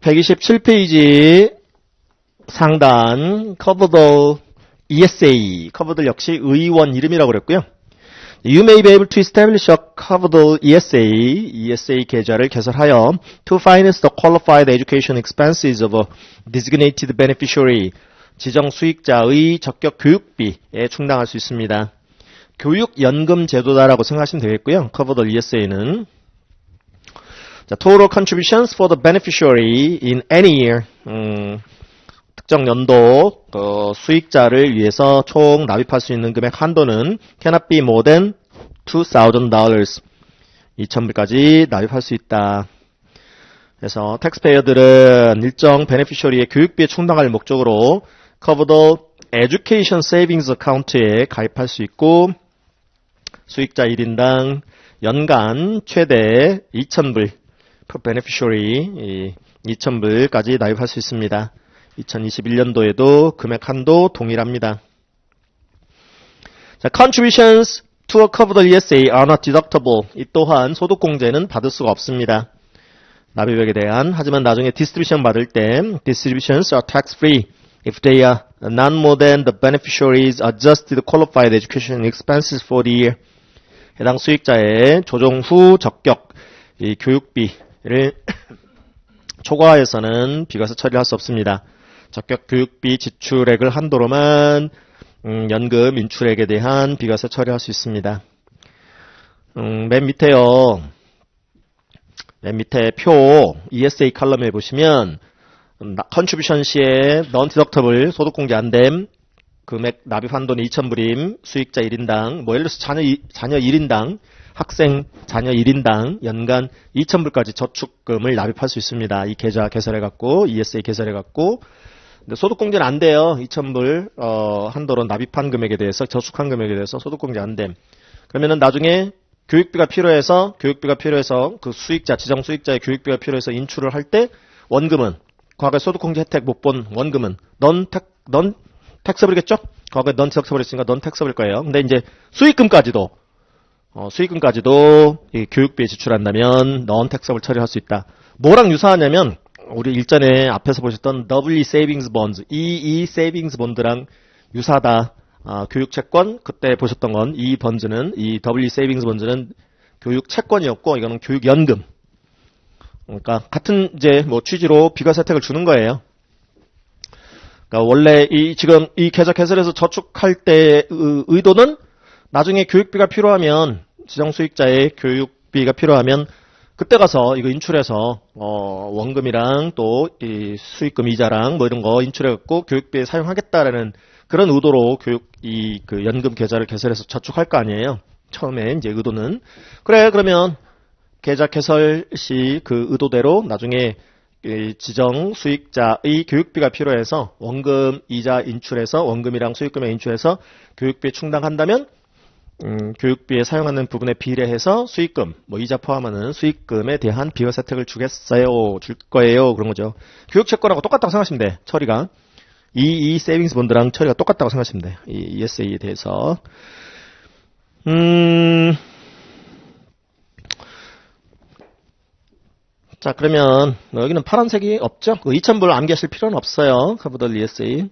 127페이지 상단 커버더 ESA 커버들 역시 의원 이름이라고 그랬고요. You may be able to establish a covered ESA, ESA 계좌를 개설하여 to finance the qualified education expenses of a designated beneficiary, 지정 수익자의 적격 교육비에 충당할 수 있습니다. 교육연금 제도다라고 생각하시면 되겠고요. covered ESA는 자, total contributions for the beneficiary in any year. 음, 특정 연도 어, 수익자를 위해서 총 납입할 수 있는 금액 한도는 cannot be more than $2,000. 2,000불까지 납입할 수 있다. 그래서 텍스페이어들은 일정 베네피셔리의 교육비에 충당할 목적으로 covered education savings account에 가입할 수 있고 수익자 1인당 연간 최대 2,000불 beneficiary 2,000불까지 납입할 수 있습니다. 2021년도에도 금액 한도 동일합니다. 자, contributions to a covered ESA are not deductible. 이 또한 소득공제는 받을 수가 없습니다. 납입액에 대한 하지만 나중에 distribution 받을 때 distributions are tax free if they are none more than the beneficiaries adjusted qualified education expenses for the year. 해당 수익자의 조정 후 적격 이 교육비 를 초과해서는 비과세 처리할 수 없습니다. 적격 교육비 지출액을 한도로만 음, 연금 인출액에 대한 비과세 처리할 수 있습니다. 음, 맨 밑에요. 맨 밑에 표 ESA 칼럼에 보시면 음, 컨트리뷰션 시에 non deductible 소득 공제 안 됨. 금액 납입 한도는 2,000불임, 수익자 1인당, 뭐 예를 들어서 자녀, 이- 자녀 1인당, 학생 자녀 1인당 연간 2,000불까지 저축금을 납입할 수 있습니다. 이 계좌 개설해갖고, ESA 개설해갖고, 소득공제는 안 돼요. 2,000불, 어, 한도로 납입한 금액에 대해서, 저축한 금액에 대해서 소득공제 안 됨. 그러면은 나중에 교육비가 필요해서, 교육비가 필요해서 그 수익자, 지정 수익자의 교육비가 필요해서 인출을 할 때 원금은, 과거에 소득공제 혜택 못 본 원금은, 넌 택, 넌 텍서블이겠죠? 과거에 넌 텍서블 했으니까 넌 텍서블일 거예요. 근데 이제 수익금까지도, 어, 수익금까지도 이 교육비에 지출한다면 넌 텍서블 처리할 수 있다. 뭐랑 유사하냐면, 우리 일전에 앞에서 보셨던 W Savings Bonds, EE Savings Bond랑 유사하다. 아, 교육 채권 그때 보셨던 건 이 번즈는 이 W Savings Bonds는 교육 채권이었고 이거는 교육 연금. 그러니까 같은 이제 뭐 취지로 비과세 혜택을 주는 거예요. 그러니까 원래 이 지금 이 계좌 개설해서 저축할 때 의- 의도는 나중에 교육비가 필요하면 지정 수익자의 교육비가 필요하면 그때 가서 이거 인출해서 어 원금이랑 또 이 수익금 이자랑 뭐 이런 거 인출해 갖고 교육비에 사용하겠다라는 그런 의도로 교육 이 그 연금 계좌를 개설해서 저축할 거 아니에요. 처음에 이제 의도는 그래 그러면 계좌 개설 시 그 의도대로 나중에 이 지정 수익자의 교육비가 필요해서 원금 이자 인출해서 원금이랑 수익금에 인출해서 교육비에 충당한다면 음, 교육비에 사용하는 부분에 비례해서 수익금, 뭐 이자 포함하는 수익금에 대한 비과세 혜택을 주겠어요, 줄 거예요, 그런 거죠. 교육채권하고 똑같다고 생각하시면 돼, 처리가. 이, 이 세이빙스 본드랑 처리가 똑같다고 생각하시면 돼, 이 ESA에 대해서. 음, 자, 그러면 여기는 파란색이 없죠? 그 2,000불 암기하실 필요는 없어요. 카브덜 ESA.